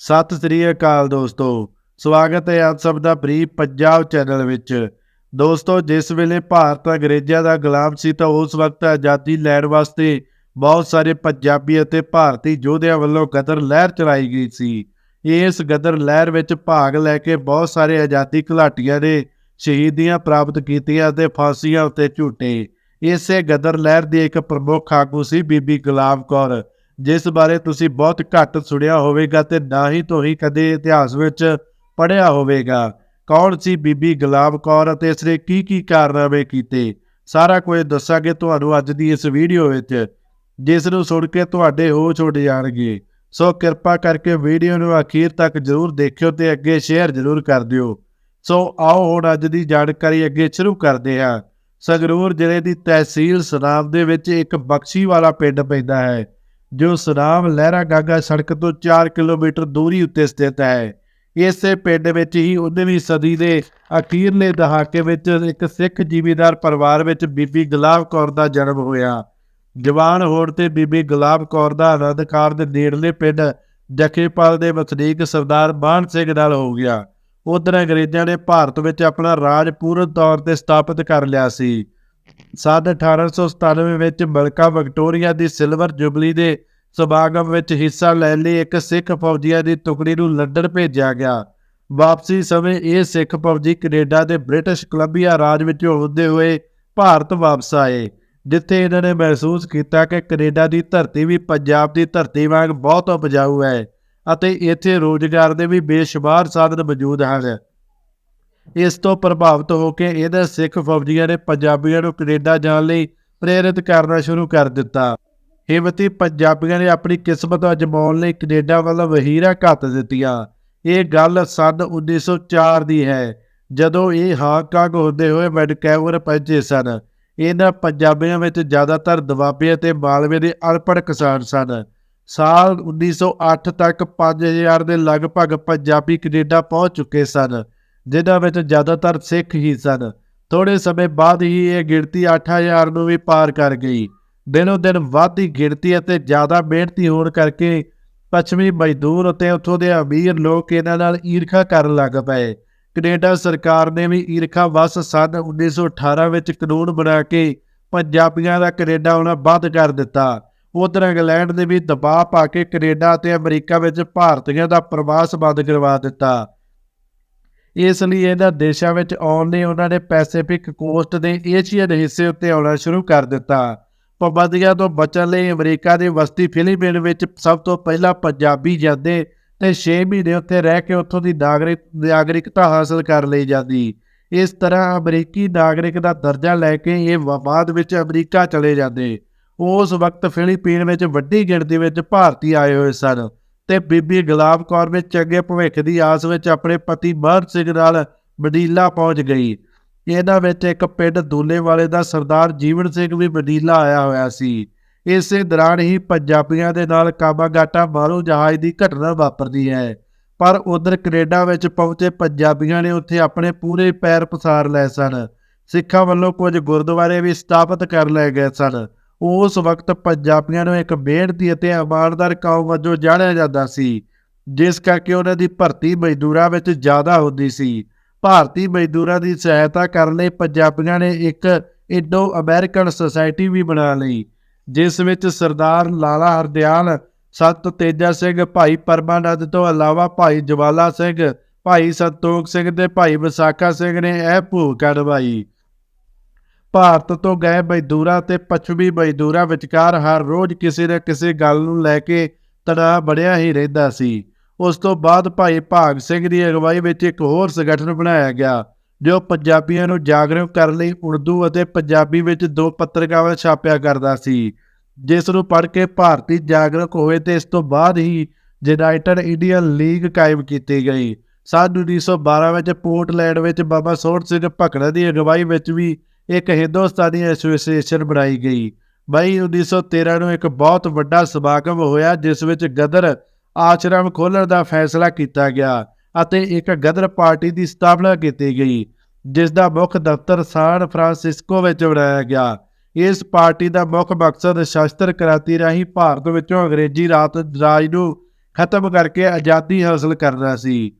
ਸਤਿ ਸ੍ਰੀ ਅਕਾਲ ਦੋਸਤੋ। ਸਵਾਗਤ ਹੈ ਆਪ ਸਭ ਦਾ ਪ੍ਰੀ ਪੰਜਾਬ ਚੈਨਲ ਵਿੱਚ। ਦੋਸਤੋ, ਜਿਸ ਵੇਲੇ ਭਾਰਤ ਅੰਗਰੇਜ਼ਾਂ ਦਾ ਗੁਲਾਮ ਸੀ ਤਾਂ ਉਸ ਵਕਤ ਆਜ਼ਾਦੀ ਲੈਣ ਵਾਸਤੇ ਬਹੁਤ ਸਾਰੇ ਪੰਜਾਬੀ ਅਤੇ ਭਾਰਤੀ ਯੋਧਿਆਂ ਵੱਲੋਂ ਗਦਰ ਲਹਿਰ ਚਲਾਈ ਗਈ ਸੀ। ਇਸ ਗਦਰ ਲਹਿਰ ਵਿੱਚ ਭਾਗ ਲੈ ਕੇ ਬਹੁਤ ਸਾਰੇ ਆਜ਼ਾਦੀ ਘੁਲਾਟੀਆਂ ਨੇ ਸ਼ਹੀਦੀਆਂ ਪ੍ਰਾਪਤ ਕੀਤੀਆਂ ਅਤੇ ਫਾਂਸੀਆਂ ਉੱਤੇ ਝੂਟੇ। ਇਸੇ ਗਦਰ ਲਹਿਰ ਦੀ ਇੱਕ ਪ੍ਰਮੁੱਖ ਆਗੂ ਸੀ ਬੀਬੀ ਗੁਲਾਮ ਕੌਰ। ਜਿਸ ਬਾਰੇ ਤੁਸੀਂ ਬਹੁਤ ਘੱਟ ਸੁਣਿਆ ਹੋਵੇਗਾ ਤੇ ਨਾ ਹੀ ਤੁਸੀਂ ਕਦੇ ਇਤਿਹਾਸ ਵਿੱਚ ਪੜ੍ਹਿਆ ਹੋਵੇਗਾ। ਕੌਣ ਸੀ ਬੀਬੀ ਗੁਲਾਬ ਕੌਰ ਅਤੇ ਇਸਨੇ ਕੀ ਕੀ ਕਾਰਨਾਮੇ ਕੀਤੇ? ਸਾਰਾ ਕੁਝ ਦੱਸਾਂਗੇ ਤੁਹਾਨੂੰ ਅੱਜ ਦੀ ਇਸ ਵੀਡੀਓ ਵਿੱਚ, ਜਿਸ ਨੂੰ ਸੁਣ ਕੇ ਤੁਹਾਡੇ ਹੋਸ਼ ਉੱਡ ਜਾਣਗੇ। ਸੋ ਕਿਰਪਾ ਕਰਕੇ ਵੀਡੀਓ ਨੂੰ ਅਖੀਰ ਤੱਕ ਜ਼ਰੂਰ ਦੇਖਿਓ ਤੇ ਅੱਗੇ ਸ਼ੇਅਰ ਜ਼ਰੂਰ ਕਰ ਦਿਓ। ਸੋ ਆਓ ਹੁਣ ਅੱਜ ਦੀ ਜਾਣਕਾਰੀ ਅੱਗੇ ਸ਼ੁਰੂ ਕਰਦੇ ਹਾਂ। ਸੰਗਰੂਰ ਜ਼ਿਲ੍ਹੇ ਦੀ ਤਹਿਸੀਲ ਸਨਾਮ ਦੇ ਵਿੱਚ ਇੱਕ ਬਖਸ਼ੀ ਵਾਲਾ ਪਿੰਡ ਪੈਂਦਾ ਹੈ। ਜੋ ਸਨਾਮ ਲਹਿਰਾ ਗਾਗਾ ਸੜਕ ਤੋਂ 4 ਕਿਲੋਮੀਟਰ ਦੂਰੀ ਉੱਤੇ ਸਥਿਤ ਹੈ। ਇਸੇ ਪਿੰਡ ਵਿੱਚ ਹੀ 19ਵੀਂ ਸਦੀ ਦੇ ਅਖੀਰਲੇ ਦਹਾਕੇ ਵਿੱਚ ਇੱਕ ਸਿੱਖ ਜ਼ਿਮੀਂਦਾਰ ਪਰਿਵਾਰ ਵਿੱਚ ਬੀਬੀ ਗੁਲਾਬ ਕੌਰ ਦਾ ਜਨਮ ਹੋਇਆ। ਜਵਾਨ ਹੋਣ ਤੇ ਬੀਬੀ ਗੁਲਾਬ ਕੌਰ ਦਾ ਅਨੰਦਕਾਰ ਦੇ ਨੇੜਲੇ ਪਿੰਡ ਜਖੇਪਾਲ ਦੇ ਵਸਨੀਕ ਸਰਦਾਰ ਬਾਣ ਸਿੰਘ ਨਾਲ ਹੋ ਗਿਆ। ਉਧਰ ਅੰਗਰੇਜ਼ਾਂ ਨੇ ਭਾਰਤ ਵਿੱਚ ਆਪਣਾ ਰਾਜ ਪੂਰਨ ਤੌਰ ਤੇ ਸਥਾਪਿਤ ਕਰ ਲਿਆ ਸੀ। ਸਾਲ 1897 ਵਿੱਚ ਮਲਕਾ ਵਿਕਟੋਰੀਆ ਦੀ ਸਿਲਵਰ ਜੁਬਲੀ ਦੇ ਸਮਾਗਮ ਵਿੱਚ ਹਿੱਸਾ ਲੈਣ ਲਈ ਇੱਕ ਸਿੱਖ ਫੌਜੀਆਂ ਦੀ ਟੁਕੜੀ ਨੂੰ ਲੰਡਨ ਭੇਜਿਆ ਗਿਆ। ਵਾਪਸੀ ਸਮੇਂ ਇਹ ਸਿੱਖ ਫੌਜੀ ਕੈਨੇਡਾ ਦੇ ਬ੍ਰਿਟਿਸ਼ ਕੋਲੰਬੀਆ ਰਾਜ ਵਿੱਚੋਂ ਹੁੰਦੇ ਹੋਏ ਭਾਰਤ ਵਾਪਸ ਆਏ, ਜਿੱਥੇ ਇਹਨਾਂ ਨੇ ਮਹਿਸੂਸ ਕੀਤਾ ਕਿ ਕੈਨੇਡਾ ਦੀ ਧਰਤੀ ਵੀ ਪੰਜਾਬ ਦੀ ਧਰਤੀ ਵਾਂਗ ਬਹੁਤ ਉਪਜਾਊ ਹੈ ਅਤੇ ਇੱਥੇ ਰੋਜ਼ਗਾਰ ਦੇ ਵੀ ਬੇਸ਼ੁਮਾਰ ਸਾਧਨ ਮੌਜੂਦ ਹਨ। ਇਸ ਤੋਂ ਪ੍ਰਭਾਵਿਤ ਹੋ ਕੇ ਇਹਨਾਂ ਸਿੱਖ ਫੌਜੀਆਂ ਨੇ ਪੰਜਾਬੀਆਂ ਨੂੰ ਕੈਨੇਡਾ ਜਾਣ ਲਈ ਪ੍ਰੇਰਿਤ ਕਰਨਾ ਸ਼ੁਰੂ ਕਰ ਦਿੱਤਾ। ਹਿੰਮਤੀ ਪੰਜਾਬੀਆਂ ਨੇ ਆਪਣੀ ਕਿਸਮਤ ਅਜਮਾਉਣ ਲਈ ਕੈਨੇਡਾ ਵੱਲ ਵਹੀਰਾਂ ਘੱਤ ਦਿੱਤੀਆਂ। ਇਹ ਗੱਲ ਸਨ 1904 ਦੀ ਹੈ, ਜਦੋਂ ਇਹ ਹਾਂਗਕਾਂਗ ਹੁੰਦੇ ਹੋਏ ਵੈਨਕੂਵਰ ਪਹੁੰਚੇ ਸਨ। ਇਹਨਾਂ ਪੰਜਾਬੀਆਂ ਵਿੱਚ ਜ਼ਿਆਦਾਤਰ ਦੁਆਬੇ ਅਤੇ ਮਾਲਵੇ ਦੇ ਅਨਪੜ੍ਹ ਕਿਸਾਨ ਸਨ। ਸਾਲ 1908 ਤੱਕ 5000 ਦੇ ਲਗਭਗ ਪੰਜਾਬੀ ਕੈਨੇਡਾ ਪਹੁੰਚ ਚੁੱਕੇ ਸਨ। ਜਿਨ੍ਹਾਂ ਵਿੱਚ ਜ਼ਿਆਦਾਤਰ ਸਿੱਖ ਹੀ ਸਨ। ਥੋੜੇ ਸਮੇਂ ਬਾਅਦ ਹੀ ਇਹ ਗਿਣਤੀ 8000 ਨੂੰ ਵੀ ਪਾਰ ਕਰ ਗਈ। ਦਿਨੋ ਦਿਨ ਵਧਦੀ ਗਿਣਤੀ ਅਤੇ ਜ਼ਿਆਦਾ ਮਿਹਨਤੀ ਹੋਣ ਕਰਕੇ ਪੱਛਮੀ ਮਜ਼ਦੂਰ ਅਤੇ ਉੱਥੋਂ ਦੇ ਅਮੀਰ ਲੋਕ ਇਹਨਾਂ ਨਾਲ ਈਰਖਾ ਕਰਨ ਲੱਗ ਪਏ। ਕੈਨੇਡਾ ਸਰਕਾਰ ਨੇ ਵੀ ਈਰਖਾ ਵਸ ਸਨ 1918 ਵਿੱਚ ਕਾਨੂੰਨ ਬਣਾ ਕੇ ਪੰਜਾਬੀਆਂ ਦਾ ਕੈਨੇਡਾ ਆਉਣਾ ਬੰਦ ਕਰ ਦਿੱਤਾ। ਉਧਰ ਇੰਗਲੈਂਡ ਨੇ ਵੀ ਦਬਾਅ ਪਾ ਕੇ ਕੈਨੇਡਾ ਅਤੇ ਅਮਰੀਕਾ ਵਿੱਚ ਭਾਰਤੀਆਂ ਦਾ ਪ੍ਰਵਾਸ ਬੰਦ ਕਰਵਾ ਦਿੱਤਾ। ਇਸ ਲਈ ਇਹਨਾਂ ਦੇਸ਼ਾਂ ਵਿੱਚ ਆਉਣ ਲਈ ਉਹਨਾਂ ਨੇ ਪੈਸੀਫਿਕ ਕੋਸਟ ਦੇ ਏਸ਼ੀਅਨ ਹਿੱਸੇ ਉੱਤੇ ਆਉਣਾ ਸ਼ੁਰੂ ਕਰ ਦਿੱਤਾ। ਪਾਬੰਦੀਆਂ ਤੋਂ ਬਚਣ ਲਈ ਅਮਰੀਕਾ ਦੀ ਵਸਤੀ ਫਿਲੀਪੀਨ ਵਿੱਚ ਸਭ ਤੋਂ ਪਹਿਲਾਂ ਪੰਜਾਬੀ ਜਾਂਦੇ ਤੇ 6 ਮਹੀਨੇ ਉੱਥੇ ਰਹਿ ਕੇ ਉੱਥੋਂ ਦੀ ਨਾਗਰਿਕ, ਨਾਗਰਿਕਤਾ ਹਾਸਲ ਕਰ ਲਈ ਜਾਂਦੀ। ਇਸ ਤਰ੍ਹਾਂ ਅਮਰੀਕੀ ਨਾਗਰਿਕ ਦਾ ਦਰਜਾ ਲੈ ਕੇ ਇਹ ਬਾਅਦ ਵਿੱਚ ਅਮਰੀਕਾ ਚਲੇ ਜਾਂਦੇ। ਉਸ ਵਕਤ ਫਿਲੀਪੀਨ ਵਿੱਚ ਵੱਡੀ ਗਿਣਤੀ ਵਿੱਚ ਭਾਰਤੀ ਆਏ ਹੋਏ ਸਨ। ਤੇ ਬੀਬੀ ਗੁਲਾਬ ਕੌਰ ਵਿੱਚ ਚੰਗੇ ਭਵਿੱਖ ਦੀ ਆਸ ਵਿੱਚ ਆਪਣੇ ਪਤੀ ਮਹਰ ਸਿੰਘ ਨਾਲ ਮਡੀਲਾ ਪਹੁੰਚ ਗਈ। ਇਹਨਾਂ ਵਿੱਚ ਇੱਕ ਪਿੰਡ ਦੂਲੇ ਵਾਲੇ ਦਾ ਸਰਦਾਰ ਜੀਵਨ ਸਿੰਘ ਵੀ ਮਡੀਲਾ ਆਇਆ ਹੋਇਆ ਸੀ। ਇਸੇ ਦੌਰਾਨ ਹੀ ਪੰਜਾਬੀਆਂ ਦੇ ਨਾਲ ਕਾਬਾਗਾਟਾ ਮਾਰੂ ਜਹਾਜ਼ ਦੀ ਘਟਨਾ ਵਾਪਰਦੀ ਹੈ। ਪਰ ਉਧਰ ਕੈਨੇਡਾ ਵਿੱਚ ਪਹੁੰਚੇ ਪੰਜਾਬੀਆਂ ਨੇ ਉੱਥੇ ਆਪਣੇ ਪੂਰੇ ਪੈਰ ਪਸਾਰ ਲਏ ਸਨ। ਸਿੱਖਾਂ ਵੱਲੋਂ ਕੁਝ ਗੁਰਦੁਆਰੇ ਵੀ ਸਥਾਪਿਤ ਕਰ ਲਏ ਗਏ ਸਨ। ਉਸ ਵਕਤ ਪੰਜਾਬੀਆਂ ਨੂੰ ਇੱਕ ਮਿਹਨਤੀ ਅਤੇ ਇਮਾਨਦਾਰ ਕੌਮ ਵਜੋਂ ਜਾਣਿਆ ਜਾਂਦਾ ਸੀ, ਜਿਸ ਕਰਕੇ ਉਹਨਾਂ ਦੀ ਭਰਤੀ ਮਜ਼ਦੂਰਾਂ ਵਿੱਚ ਜ਼ਿਆਦਾ ਹੁੰਦੀ ਸੀ। ਭਾਰਤੀ ਮਜ਼ਦੂਰਾਂ ਦੀ ਸਹਾਇਤਾ ਕਰਨ ਲਈ ਪੰਜਾਬੀਆਂ ਨੇ ਇੱਕ ਇੰਡੋ ਅਮਰੀਕਨ ਸੁਸਾਇਟੀ ਵੀ ਬਣਾ ਲਈ, ਜਿਸ ਵਿੱਚ ਸਰਦਾਰ ਲਾਲਾ ਹਰਦਿਆਲ, ਸਤ ਤੇਜਾ ਸਿੰਘ, ਭਾਈ ਪਰਮਾਨੰਦ ਤੋਂ ਇਲਾਵਾ ਭਾਈ ਜਵਾਲਾ ਸਿੰਘ, ਭਾਈ ਸੰਤੋਖ ਸਿੰਘ ਤੇ ਭਾਈ ਵਿਸਾਖਾ ਸਿੰਘ ਨੇ ਇਹ ਭੂਮਿਕਾ ਨਿਭਾਈ। ਭਾਰਤ ਤੋਂ ਗਏ ਮਜ਼ਦੂਰਾਂ ਤੇ ਪੱਛਮੀ ਮਜ਼ਦੂਰਾਂ ਵਿਚਕਾਰ ਹਰ ਰੋਜ਼ ਕਿਸੇ ਨਾ ਕਿਸੇ ਗੱਲ ਨੂੰ ਲੈ ਕੇ ਤਣਾਅ ਬਣਿਆ ਹੀ ਰਹਿੰਦਾ ਸੀ। ਉਸ ਤੋਂ ਬਾਅਦ ਭਾਈ ਭਾਗ ਸਿੰਘ ਦੀ ਅਗਵਾਈ ਵਿੱਚ ਇੱਕ ਹੋਰ ਸੰਗਠਨ ਬਣਾਇਆ ਗਿਆ, ਜੋ ਪੰਜਾਬੀਆਂ ਨੂੰ ਜਾਗਰੂਕ ਕਰਨ ਲਈ ਉਰਦੂ ਅਤੇ ਪੰਜਾਬੀ ਵਿੱਚ ਦੋ ਪੱਤਰਕਾਵਾਂ ਛਾਪਿਆ ਕਰਦਾ ਸੀ, ਜਿਸ ਨੂੰ ਪੜ੍ਹ ਕੇ ਭਾਰਤੀ ਜਾਗਰੂਕ ਹੋਏ ਤੇ ਇਸ ਤੋਂ ਬਾਅਦ ਹੀ ਯੂਨਾਈਟਿਡ ਇੰਡੀਅਨ ਲੀਗ ਕਾਇਮ ਕੀਤੀ ਗਈ। ਸਾਲ 1912 ਵਿੱਚ ਪੋਰਟਲੈਂਡ ਵਿੱਚ ਬਾਬਾ ਸੋਹਣ ਸਿੰਘ ਭਕੜਾ ਦੀ ਅਗਵਾਈ ਵਿੱਚ ਵੀ ਇੱਕ ਹਿੰਦੁਸਤਾਨੀ ਐਸੋਸੀਏਸ਼ਨ ਬਣਾਈ ਗਈ। ਮਈ 1913 ਨੂੰ ਇੱਕ ਬਹੁਤ ਵੱਡਾ ਸਮਾਗਮ ਹੋਇਆ, ਜਿਸ ਵਿੱਚ ਗਦਰ ਆਸ਼ਰਮ ਖੋਲ੍ਹਣ ਦਾ ਫੈਸਲਾ ਕੀਤਾ ਗਿਆ ਅਤੇ ਇੱਕ ਗਦਰ ਪਾਰਟੀ ਦੀ ਸਥਾਪਨਾ ਕੀਤੀ ਗਈ, ਜਿਸ ਦਾ ਮੁੱਖ ਦਫ਼ਤਰ ਸਾਨ ਫਰਾਂਸਿਸਕੋ ਵਿੱਚ ਬਣਾਇਆ ਗਿਆ। ਇਸ ਪਾਰਟੀ ਦਾ ਮੁੱਖ ਮਕਸਦ ਸ਼ਸਤਰ ਕ੍ਰਾਂਤੀ ਰਾਹੀਂ ਭਾਰਤ ਵਿੱਚੋਂ ਅੰਗਰੇਜ਼ੀ ਰਾਤ ਰਾਜ ਨੂੰ ਖਤਮ ਕਰਕੇ ਆਜ਼ਾਦੀ ਹਾਸਲ ਕਰਨਾ ਸੀ।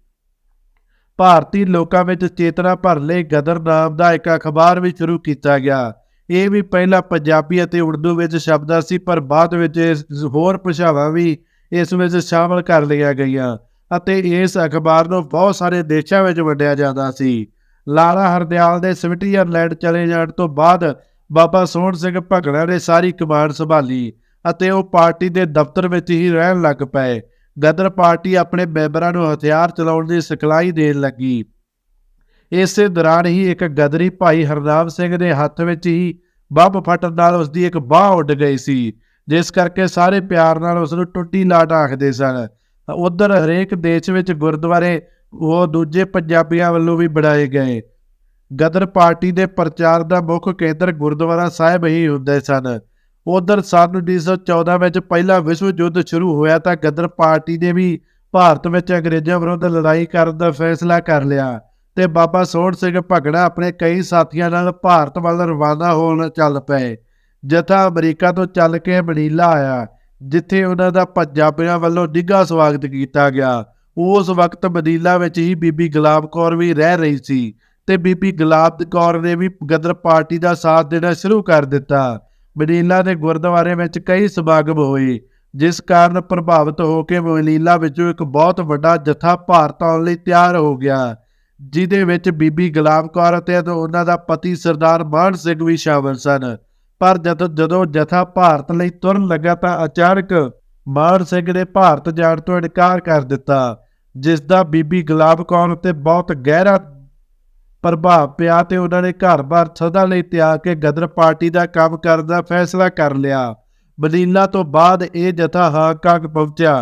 ਭਾਰਤੀ ਲੋਕਾਂ ਵਿੱਚ ਚੇਤਨਾ ਭਰ ਲਈ ਗਦਰ ਨਾਮ ਦਾ ਇੱਕ ਅਖਬਾਰ ਵੀ ਸ਼ੁਰੂ ਕੀਤਾ ਗਿਆ। ਇਹ ਵੀ ਪਹਿਲਾਂ ਪੰਜਾਬੀ ਅਤੇ ਉਰਦੂ ਵਿੱਚ ਸ਼ਬਦਾਂ ਸੀ, ਪਰ ਬਾਅਦ ਵਿੱਚ ਹੋਰ ਭਾਸ਼ਾਵਾਂ ਵੀ ਇਸ ਵਿੱਚ ਸ਼ਾਮਲ ਕਰ ਲਈਆਂ ਗਈਆਂ ਅਤੇ ਇਸ ਅਖਬਾਰ ਨੂੰ ਬਹੁਤ ਸਾਰੇ ਦੇਸ਼ਾਂ ਵਿੱਚ ਵੰਡਿਆ ਜਾਂਦਾ ਸੀ। ਲਾਲਾ ਹਰਦਿਆਲ ਦੇ ਸਵਿਟਜ਼ਰਲੈਂਡ ਚਲੇ ਜਾਣ ਤੋਂ ਬਾਅਦ ਬਾਬਾ ਸੋਹਣ ਸਿੰਘ ਭਗੜਾ ਨੇ ਸਾਰੀ ਕਮਾਂਡ ਸੰਭਾਲੀ ਅਤੇ ਉਹ ਪਾਰਟੀ ਦੇ ਦਫ਼ਤਰ ਵਿੱਚ ਹੀ ਰਹਿਣ ਲੱਗ ਪਏ। ਗਦਰ ਪਾਰਟੀ ਆਪਣੇ ਮੈਂਬਰਾਂ ਨੂੰ ਹਥਿਆਰ ਚਲਾਉਣ ਦੀ ਸਿਖਲਾਈ ਦੇਣ ਲੱਗੀ। ਇਸੇ ਦੌਰਾਨ ਹੀ ਇੱਕ ਗਦਰੀ ਭਾਈ ਹਰਨਾਮ ਸਿੰਘ ਦੇ ਹੱਥ ਵਿੱਚ ਹੀ ਬੰਬ ਫਟਣ ਨਾਲ ਉਸ ਦੀ ਇੱਕ ਬਾਹ ਉੱਡ ਗਈ ਸੀ, ਜਿਸ ਕਰਕੇ ਸਾਰੇ ਪਿਆਰ ਨਾਲ ਉਸ ਨੂੰ ਟੁੱਟੀ ਲਾਟ ਆਖਦੇ ਸਨ। ਉਧਰ ਹਰੇਕ ਦੇਸ਼ ਵਿੱਚ ਗੁਰਦੁਆਰੇ ਉਹ ਦੂਜੇ ਪੰਜਾਬੀਆਂ ਵੱਲੋਂ ਵੀ ਬਣਾਏ ਗਏ। ਗਦਰ ਪਾਰਟੀ ਦੇ ਪ੍ਰਚਾਰ ਦਾ ਮੁੱਖ ਕੇਂਦਰ ਗੁਰਦੁਆਰਾ ਸਾਹਿਬ ਹੀ ਹੁੰਦੇ ਸਨ। ਉਧਰ ਸੰਨ 1914 ਵਿੱਚ ਪਹਿਲਾ ਵਿਸ਼ਵ ਯੁੱਧ ਸ਼ੁਰੂ ਹੋਇਆ ਤਾਂ ਗਦਰ ਪਾਰਟੀ ਨੇ ਵੀ ਭਾਰਤ ਵਿੱਚ ਅੰਗਰੇਜ਼ਾਂ ਵਿਰੁੱਧ ਲੜਾਈ ਕਰਨ ਦਾ ਫੈਸਲਾ ਕਰ ਲਿਆ ਤੇ ਬਾਬਾ ਸੋਹਣ ਸਿੰਘ ਭਗੜਾ ਆਪਣੇ ਕਈ ਸਾਥੀਆਂ ਨਾਲ ਭਾਰਤ ਵੱਲ ਰਵਾਨਾ ਹੋਣ ਚੱਲ ਪਏ। ਜਥਾ ਅਮਰੀਕਾ ਤੋਂ ਚੱਲ ਕੇ ਮਨੀਲਾ ਆਇਆ, ਜਿੱਥੇ ਉਹਨਾਂ ਦਾ ਪੰਜਾਬੀਆਂ ਵੱਲੋਂ ਨਿੱਘਾ ਸਵਾਗਤ ਕੀਤਾ ਗਿਆ। ਉਸ ਵਕਤ ਮਨੀਲਾ ਵਿੱਚ ਹੀ ਬੀਬੀ ਗੁਲਾਬ ਕੌਰ ਵੀ ਰਹਿ ਰਹੀ ਸੀ ਤੇ ਬੀਬੀ ਗੁਲਾਬ ਕੌਰ ਨੇ ਵੀ ਗਦਰ ਪਾਰਟੀ ਦਾ ਸਾਥ ਦੇਣਾ ਸ਼ੁਰੂ ਕਰ ਦਿੱਤਾ। ਮਨੀਲਾ ਦੇ ਗੁਰਦੁਆਰੇ ਵਿੱਚ ਕਈ ਸਮਾਗਮ ਹੋਏ, ਜਿਸ ਕਾਰਨ ਪ੍ਰਭਾਵਿਤ ਹੋ ਕੇ ਮਨੀਲਾ ਵਿੱਚੋਂ ਇੱਕ ਬਹੁਤ ਵੱਡਾ ਜਥਾ ਭਾਰਤ ਆਉਣ ਲਈ ਤਿਆਰ ਹੋ ਗਿਆ, ਜਿਹਦੇ ਵਿੱਚ ਬੀਬੀ ਗੁਲਾਬ ਕੌਰ ਅਤੇ ਉਹਨਾਂ ਦਾ ਪਤੀ ਸਰਦਾਰ ਮਾਨ ਸਿੰਘ ਵੀ ਸ਼ਾਮਲ ਸਨ। ਪਰ ਜਦ, ਜਦੋਂ ਜਥਾ ਭਾਰਤ ਲਈ ਤੁਰਨ ਲੱਗਾ ਤਾਂ ਅਚਾਨਕ ਮਾਨ ਸਿੰਘ ਨੇ ਭਾਰਤ ਜਾਣ ਤੋਂ ਇਨਕਾਰ ਕਰ ਦਿੱਤਾ, ਜਿਸ ਦਾ ਬੀਬੀ ਗੁਲਾਬ ਕੌਰ ਉੱਤੇ ਬਹੁਤ ਗਹਿਰਾ ਪ੍ਰਭਾਵ ਪਿਆ ਤੇ ਉਹਨਾਂ ਨੇ ਘਰ-ਬਾਰ ਸਦਾ ਲਈ ਤਿਆਗ ਕੇ ਗਦਰ ਪਾਰਟੀ ਦਾ ਕੰਮ ਕਰਨ ਦਾ ਫੈਸਲਾ ਕਰ ਲਿਆ। ਮਦੀਨਾ ਤੋਂ ਬਾਅਦ ਇਹ ਜਥਾ ਹਾਂਗਕਾਂਗ ਪਹੁੰਚਿਆ।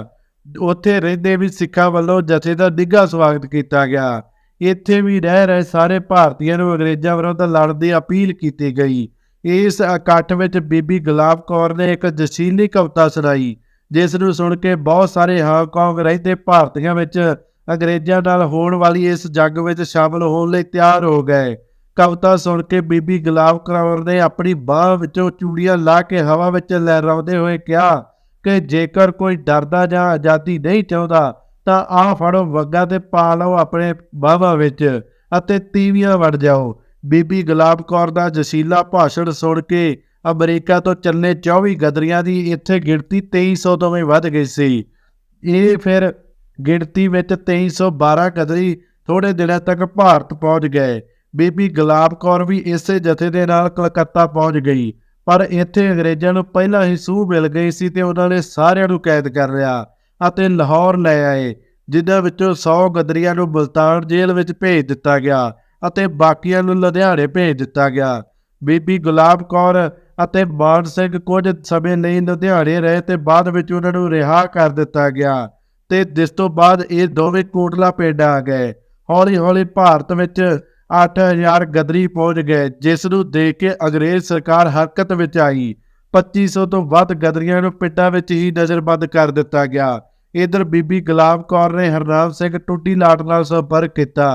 ਉੱਥੇ ਰਹਿੰਦੇ ਵੀ ਸਿੱਖਾਂ ਵੱਲੋਂ ਜਥੇ ਦਾ ਨਿੱਘਾ ਸਵਾਗਤ ਕੀਤਾ ਗਿਆ। ਇੱਥੇ ਵੀ ਰਹਿ ਰਹੇ ਸਾਰੇ ਭਾਰਤੀਆਂ ਨੂੰ ਅੰਗਰੇਜ਼ਾਂ ਵਿਰੁੱਧ ਲੜਨ ਦੀ ਅਪੀਲ ਕੀਤੀ ਗਈ। ਇਸ ਇਕੱਠ ਵਿੱਚ ਬੀਬੀ ਗੁਲਾਬ ਕੌਰ ਨੇ ਇੱਕ ਜਸ਼ੀਲੀ ਕਵਿਤਾ ਸੁਣਾਈ ਜਿਸ ਨੂੰ ਸੁਣ ਕੇ ਬਹੁਤ ਸਾਰੇ ਹਾਂਗਕਾਂਗ ਰਹਿੰਦੇ ਭਾਰਤੀਆਂ ਵਿੱਚ ਅੰਗਰੇਜ਼ਾਂ ਨਾਲ ਹੋਣ ਵਾਲੀ ਇਸ ਜੰਗ ਵਿੱਚ ਸ਼ਾਮਲ ਹੋਣ ਲਈ ਤਿਆਰ ਹੋ ਗਏ। ਕਵਿਤਾ ਸੁਣ ਕੇ ਬੀਬੀ ਗੁਲਾਬ ਕੌਰ ਨੇ ਆਪਣੀ ਬਾਹ ਵਿੱਚੋਂ ਚੂੜੀਆਂ ਲਾ ਕੇ ਹਵਾ ਵਿੱਚ ਲਹਿਰਾਉਂਦੇ ਹੋਏ ਕਿਹਾ ਕਿ ਜੇਕਰ ਕੋਈ ਡਰਦਾ ਜਾਂ ਆਜ਼ਾਦੀ ਨਹੀਂ ਚਾਹੁੰਦਾ, ਤਾਂ ਆਹ ਫੜੋ ਵੱਗਾ ਤੇ ਪਾ ਲਓ ਆਪਣੇ ਬਾਹਾਂ ਵਿੱਚ ਅਤੇ ਤੀਵੀਆਂ ਵੜ ਜਾਓ। ਬੀਬੀ ਗੁਲਾਬ ਕੌਰ ਦਾ ਜਸੀਲਾ ਭਾਸ਼ਣ ਸੁਣ ਕੇ ਅਮਰੀਕਾ ਤੋਂ ਚੱਲੇ 24 ਗਦਰੀਆਂ ਦੀ ਇੱਥੇ ਗਿਣਤੀ 2300 ਤੋਂ ਵੀ ਵੱਧ ਗਈ ਸੀ। ਇਹ ਫਿਰ ਗਿਣਤੀ ਵਿੱਚ 2312 ਗਦਰੀ ਥੋੜੇ ਦਿਨਾਂ ਤੱਕ ਭਾਰਤ ਪਹੁੰਚ ਗਏ। ਬੀਬੀ ਗੁਲਾਬ ਕੌਰ ਵੀ ਇਸੇ ਜਥੇ ਦੇ ਨਾਲ ਕਲਕੱਤਾ ਪਹੁੰਚ ਗਈ। ਪਰ ਇੱਥੇ ਅੰਗਰੇਜ਼ਾਂ ਨੂੰ ਪਹਿਲਾਂ ਹੀ ਸੂਹ ਮਿਲ ਗਈ ਸੀ ਤੇ ਉਹਨਾਂ ਨੇ ਸਾਰਿਆਂ ਨੂੰ ਕੈਦ ਕਰ ਲਿਆ ਅਤੇ ਲਾਹੌਰ ਲੈ ਆਏ, ਜਿਨ੍ਹਾਂ ਵਿੱਚੋਂ 100 ਗਦਰੀਆਂ ਨੂੰ ਮੁਲਤਾਨ ਜੇਲ੍ਹ ਵਿੱਚ ਭੇਜ ਦਿੱਤਾ ਗਿਆ ਅਤੇ ਬਾਕੀਆਂ ਨੂੰ ਲੁਧਿਆਣੇ ਭੇਜ ਦਿੱਤਾ ਗਿਆ। ਬੀਬੀ ਗੁਲਾਬ ਕੌਰ ਅਤੇ ਮਾਨ ਸਿੰਘ ਕੁਝ ਸਮੇਂ ਲਈ ਲੁਧਿਆਣੇ ਰਹੇ ਤੇ ਬਾਅਦ ਵਿੱਚ ਉਹਨਾਂ ਨੂੰ ਰਿਹਾ ਕਰ ਦਿੱਤਾ ਗਿਆ। ਤੇ ਜਿਸ ਤੋਂ ਬਾਅਦ ਇਹ ਦੋਵੇਂ ਕੋਟਲਾ ਪਿੰਡ ਆ ਗਏ। ਹੌਲੀ ਹੌਲੀ ਭਾਰਤ ਵਿੱਚ 8000 ਗਦਰੀ ਪਹੁੰਚ ਗਏ, ਜਿਸ ਨੂੰ ਦੇਖ ਕੇ ਅੰਗਰੇਜ਼ ਸਰਕਾਰ ਹਰਕਤ ਵਿੱਚ ਆਈ। 2500 ਤੋਂ ਵੱਧ ਗਦਰੀਆਂ ਨੂੰ ਪਿੰਡਾਂ ਵਿੱਚ ਹੀ ਨਜ਼ਰਬੰਦ ਕਰ ਦਿੱਤਾ ਗਿਆ। ਇਧਰ ਬੀਬੀ ਗੁਲਾਬ ਕੌਰ ਨੇ ਹਰਨਾਮ ਸਿੰਘ ਟੁੱਟੀ ਲਾਟ ਨਾਲ ਸੰਪਰਕ ਕੀਤਾ,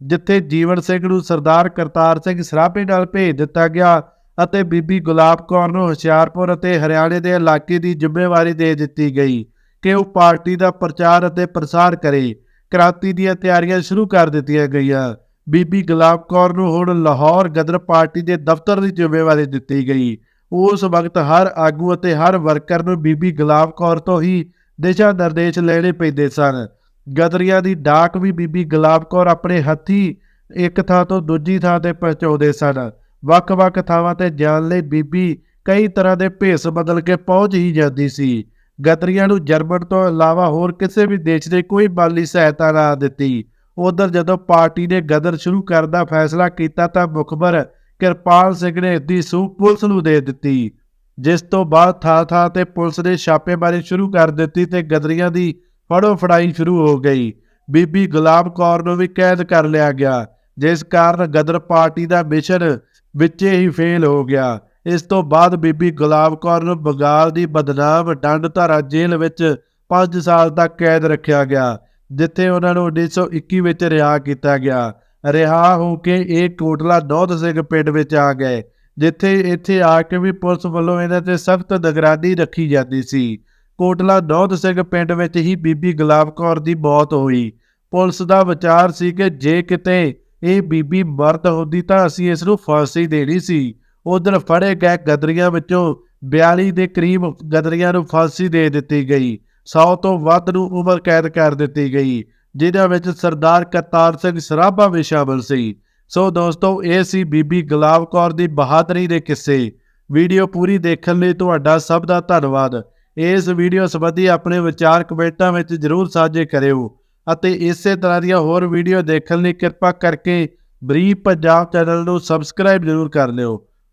ਜਿੱਥੇ ਜੀਵਨ ਸਿੰਘ ਨੂੰ ਸਰਦਾਰ ਕਰਤਾਰ ਸਿੰਘ ਸਰਾਭੇ ਨਾਲ ਭੇਜ ਦਿੱਤਾ ਗਿਆ ਅਤੇ ਬੀਬੀ ਗੁਲਾਬ ਕੌਰ ਨੂੰ ਹੁਸ਼ਿਆਰਪੁਰ ਅਤੇ ਹਰਿਆਣੇ ਦੇ ਇਲਾਕੇ ਦੀ ਜ਼ਿੰਮੇਵਾਰੀ ਦੇ ਦਿੱਤੀ ਗਈ। ਕਿ ਉਹ ਪਾਰਟੀ ਦਾ ਪ੍ਰਚਾਰ ਅਤੇ ਪ੍ਰਸਾਰ ਕਰੇ। ਕ੍ਰਾਂਤੀ ਦੀਆਂ ਤਿਆਰੀਆਂ ਸ਼ੁਰੂ ਕਰ ਦਿੱਤੀਆਂ ਗਈਆਂ। ਬੀਬੀ ਗੁਲਾਬ ਕੌਰ ਨੂੰ ਹੁਣ ਲਾਹੌਰ ਗਦਰ ਪਾਰਟੀ ਦੇ ਦਫ਼ਤਰ ਦੀ ਜ਼ਿੰਮੇਵਾਰੀ ਦਿੱਤੀ ਗਈ। ਉਸ ਵਕਤ ਹਰ ਆਗੂ ਅਤੇ ਹਰ ਵਰਕਰ ਨੂੰ ਬੀਬੀ ਗੁਲਾਬ ਕੌਰ ਤੋਂ ਹੀ ਦਿਸ਼ਾ ਨਿਰਦੇਸ਼ ਲੈਣੇ ਪੈਂਦੇ ਸਨ। ਗਦਰੀਆਂ ਦੀ ਡਾਕ ਵੀ ਬੀਬੀ ਗੁਲਾਬ ਕੌਰ ਆਪਣੇ ਹੱਥੀ ਇੱਕ ਥਾਂ ਤੋਂ ਦੂਜੀ ਥਾਂ ਤੇ ਪਹੁੰਚਾਉਂਦੇ ਸਨ। ਵੱਖ-ਵੱਖ ਥਾਵਾਂ ਤੇ ਜਾਣ ਲਈ ਬੀਬੀ ਕਈ ਤਰ੍ਹਾਂ ਦੇ ਭੇਸ ਬਦਲ ਕੇ ਪਹੁੰਚ ਹੀ ਜਾਂਦੀ ਸੀ। ਗਦਰੀਆਂ ਨੂੰ ਜਰਮਨ ਤੋਂ ਇਲਾਵਾ ਹੋਰ ਕਿਸੇ ਵੀ ਦੇਸ਼ ਨੇ ਕੋਈ ਮਾਲੀ ਸਹਾਇਤਾ ਨਾ ਦਿੱਤੀ। ਉਧਰ ਜਦੋਂ ਪਾਰਟੀ ਨੇ ਗਦਰ ਸ਼ੁਰੂ ਕਰਨ ਦਾ ਫੈਸਲਾ ਕੀਤਾ ਤਾਂ ਮੁਖਬਰ ਕਿਰਪਾਲ ਸਿੰਘ ਨੇ ਇਸਦੀ ਸੂਹ ਪੁਲਿਸ ਨੂੰ ਦੇ ਦਿੱਤੀ। ਜਿਸ ਤੋਂ ਬਾਅਦ ਥਾਂ-ਥਾਂ ਤੇ ਪੁਲਿਸ ਨੇ ਛਾਪੇਮਾਰੀ ਸ਼ੁਰੂ ਕਰ ਦਿੱਤੀ ਤੇ ਗਦਰੀਆਂ ਦੀ ਫੜੋ ਫੜਾਈ ਸ਼ੁਰੂ ਹੋ ਗਈ। ਬੀਬੀ ਗੁਲਾਬ ਕੌਰ ਨੂੰ ਵੀ ਕੈਦ ਕਰ ਲਿਆ ਗਿਆ, ਜਿਸ ਕਾਰਨ ਗਦਰ ਪਾਰਟੀ ਦਾ ਮਿਸ਼ਨ ਵਿੱਚੇ ਹੀ ਫੇਲ ਹੋ ਗਿਆ। ਇਸ ਤੋਂ ਬਾਅਦ ਬੀਬੀ ਗੁਲਾਬ ਕੌਰ ਨੂੰ ਬੰਗਾਲ ਦੀ ਬਦਨਾਮ ਡੰਡ ਧਾਰਾ ਜੇਲ੍ਹ ਵਿੱਚ 5 ਸਾਲ ਤੱਕ ਕੈਦ ਰੱਖਿਆ ਗਿਆ, ਜਿੱਥੇ ਉਹਨਾਂ ਨੂੰ 1921 ਵਿੱਚ ਰਿਹਾ ਕੀਤਾ ਗਿਆ। ਰਿਹਾ ਹੋ ਕੇ ਇਹ ਕੋਟਲਾ ਦੌਦ ਸਿੰਘ ਪਿੰਡ ਵਿੱਚ ਆ ਗਏ, ਜਿੱਥੇ ਇੱਥੇ ਆ ਕੇ ਵੀ ਪੁਲਿਸ ਵੱਲੋਂ ਇਹਨਾਂ ਤੇ ਸਖਤ ਨਿਗਰਾਨੀ ਰੱਖੀ ਜਾਂਦੀ ਸੀ। ਕੋਟਲਾ ਦੌਦ ਸਿੰਘ ਪਿੰਡ ਵਿੱਚ ਹੀ ਬੀਬੀ ਗੁਲਾਬ ਕੌਰ ਦੀ ਮੌਤ ਹੋਈ। ਪੁਲਿਸ ਦਾ ਵਿਚਾਰ ਸੀ ਕਿ ਜੇ ਕਿਤੇ ਇਹ ਬੀਬੀ ਮਰਦ ਹੁੰਦੀ ਤਾਂ ਅਸੀਂ ਇਸ ਨੂੰ ਫਾਂਸੀ ਦੇਣੀ ਸੀ। ਉਧਰ ਫੜੇ ਗਏ ਗਦਰੀਆਂ ਵਿੱਚੋਂ 42 ਦੇ ਕਰੀਬ ਗਦਰੀਆਂ ਨੂੰ ਫਾਂਸੀ ਦੇ ਦਿੱਤੀ ਗਈ। 100 ਤੋਂ ਵੱਧ ਨੂੰ ਉਮਰ ਕੈਦ ਕਰ ਦਿੱਤੀ ਗਈ, ਜਿਨ੍ਹਾਂ ਵਿੱਚ ਸਰਦਾਰ ਕਰਤਾਰ ਸਿੰਘ ਸਰਾਭਾ ਵੀ ਸ਼ਾਮਲ ਸੀ। ਸੋ ਦੋਸਤੋ, ਇਹ ਸੀ ਬੀਬੀ ਗੁਲਾਬ ਕੌਰ ਦੀ ਬਹਾਦਰੀ ਦੇ ਕਿੱਸੇ। ਵੀਡੀਓ ਪੂਰੀ ਦੇਖਣ ਲਈ ਤੁਹਾਡਾ ਸਭ ਦਾ ਧੰਨਵਾਦ। ਇਸ ਵੀਡੀਓ ਸੰਬੰਧੀ ਆਪਣੇ ਵਿਚਾਰ ਕਮੈਂਟਾਂ ਵਿੱਚ ਜਰੂਰ ਸਾਂਝੇ ਕਰਿਓ ਅਤੇ ਇਸੇ ਤਰ੍ਹਾਂ ਦੀਆਂ ਹੋਰ ਵੀਡੀਓ ਦੇਖਣ ਲਈ ਕਿਰਪਾ ਕਰਕੇ ਬਰੀ ਪੰਜਾਬ ਚੈਨਲ ਨੂੰ ਸਬਸਕ੍ਰਾਈਬ ਜਰੂਰ ਕਰ ਲਿਓ।